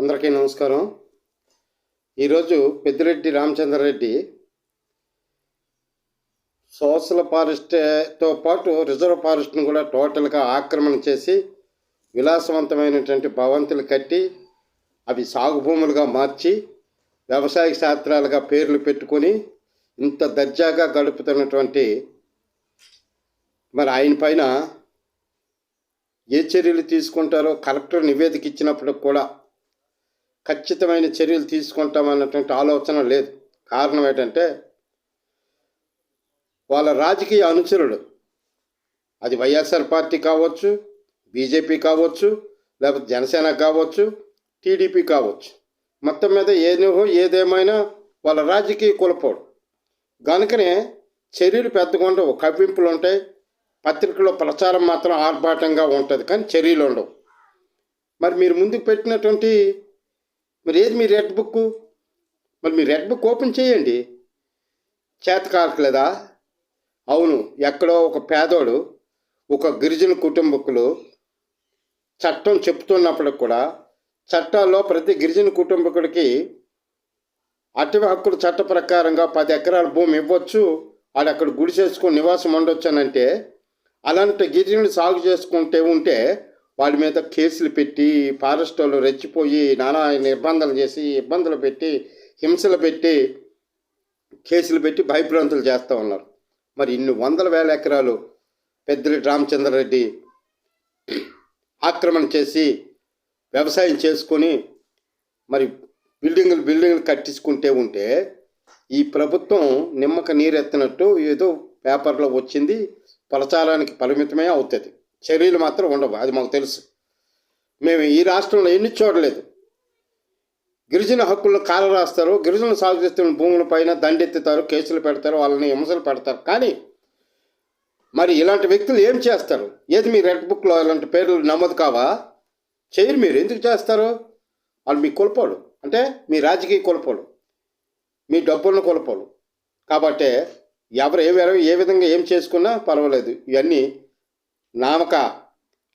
అందరికీ నమస్కారం. ఈరోజు పెద్దిరెడ్డి రామచంద్రారెడ్డి సోషల్ ఫారెస్ట్తో పాటు రిజర్వ్ ఫారెస్ట్ను కూడా టోటల్గా ఆక్రమణ చేసి విలాసవంతమైనటువంటి భవంతులు కట్టి అవి సాగు భూములుగా మార్చి వ్యవసాయ శాస్త్రాలుగా పేర్లు పెట్టుకొని ఇంత దర్జాగా గడుపుతున్నటువంటి మరి ఆయన పైన ఏ చర్యలు తీసుకుంటారో కలెక్టర్ నివేదిక ఇచ్చినప్పుడు కూడా ఖచ్చితమైన చర్యలు తీసుకుంటామన్నటువంటి ఆలోచన లేదు. కారణం ఏంటంటే వాళ్ళ రాజకీయ అనుచరుడు అది వైఎస్ఆర్ పార్టీ కావచ్చు బీజేపీ కావచ్చు లేకపోతే జనసేన కావచ్చు టీడీపీ కావచ్చు. మొత్తం మీద ఏదేమో ఏదేమైనా వాళ్ళ రాజకీయ కులపోడు. కనుకనే చర్యలు పెద్దగా ఉండవు కవ్వింపులు ఉంటాయి పత్రికలో ప్రచారం మాత్రం ఆర్భాటంగా ఉంటుంది కానీ చర్యలు ఉండవు మరి మీరు ముందుకు పెట్టినటువంటి మరి ఏది మీ రెడ్ బుక్ మరి మీ రెడ్ బుక్ ఓపెన్ చేయండి. చేత కావట్లేదా అవును ఎక్కడో ఒక పేదోడు ఒక గిరిజన కుటుంబకులు చట్టం చెప్తున్నప్పుడు కూడా చట్టాల్లో ప్రతి గిరిజన కుటుంబకుడికి అటవీ హక్కుల చట్ట ప్రకారంగా పది ఎకరాల భూమి ఇవ్వచ్చు. వాడు అక్కడ గుడి చేసుకొని నివాసం ఉండొచ్చు అని అంటే అలాంటి గిరిజనులు సాగు చేసుకుంటే ఉంటే వాళ్ళ మీద కేసులు పెట్టి ఫారెస్ట్ వాళ్ళు రెచ్చిపోయి నానా నిర్బంధాలు చేసి ఇబ్బందులు పెట్టి హింసలు పెట్టి కేసులు పెట్టి భయభ్రాంతులు చేస్తూ ఉన్నారు. మరి ఇన్ని వందల వేల ఎకరాలు పెద్దిరెడ్డి రామచంద్రారెడ్డి ఆక్రమణ చేసి వ్యవసాయం చేసుకొని మరి బిల్డింగులు బిల్డింగులు కట్టించుకుంటే ఉంటే ఈ ప్రభుత్వం నిమ్మక నీరెత్తినట్టు ఏదో పేపర్లో వచ్చింది ప్రచారానికి పరిమితమే అవుతుంది. చర్యలు మాత్రం ఉండవు అది మాకు తెలుసు. మేము ఈ రాష్ట్రంలో ఎన్ని చూడలేదు గిరిజన హక్కులను కాల రాస్తారు గిరిజనులు సాగు చేస్తున్న భూముల పైన దండెత్తుతారు కేసులు పెడతారు వాళ్ళని హింసలు పెడతారు. కానీ మరి ఇలాంటి వ్యక్తులు ఏం చేస్తారు? ఏది మీ రెడ్ బుక్లో ఇలాంటి పేర్లు నమోదు కావా? చేయరు మీరు. ఎందుకు చేస్తారు? వాళ్ళు మీ కోల్పోడు అంటే మీ రాజకీయ కోల్పోడు మీ డబ్బులను కోల్పోడు కాబట్టి ఎవరు ఏ ఏ విధంగా ఏం చేసుకున్నా పర్వాలేదు. ఇవన్నీ నామక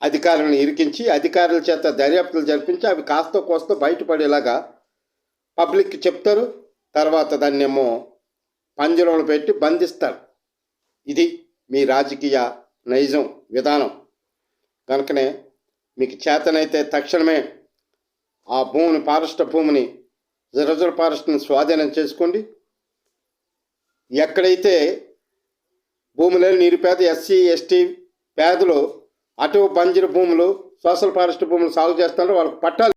అధికారులను ఇరికించి అధికారుల చేత దర్యాప్తులు జరిపించి అవి కాస్త కోస్త బయటపడేలాగా పబ్లిక్కి చెప్తారు. తర్వాత దాన్నేమో పంజరంలో పెట్టి బంధిస్తారు. ఇది మీ రాజకీయ నైజం విధానం. కనుకనే మీకు చేతనైతే తక్షణమే ఆ భూమిని ఫారెస్ట్ భూమిని రిజర్వ్ ఫారెస్ట్ని స్వాధీనం చేసుకోండి. ఎక్కడైతే భూములేని నిరుపేద ఎస్సీ ఎస్టీ పేదలు అటవీ బంజరు భూములు సోషల్ ఫారెస్ట్ భూములు సాగు చేస్తున్నారు వాళ్ళకి పట్టాలు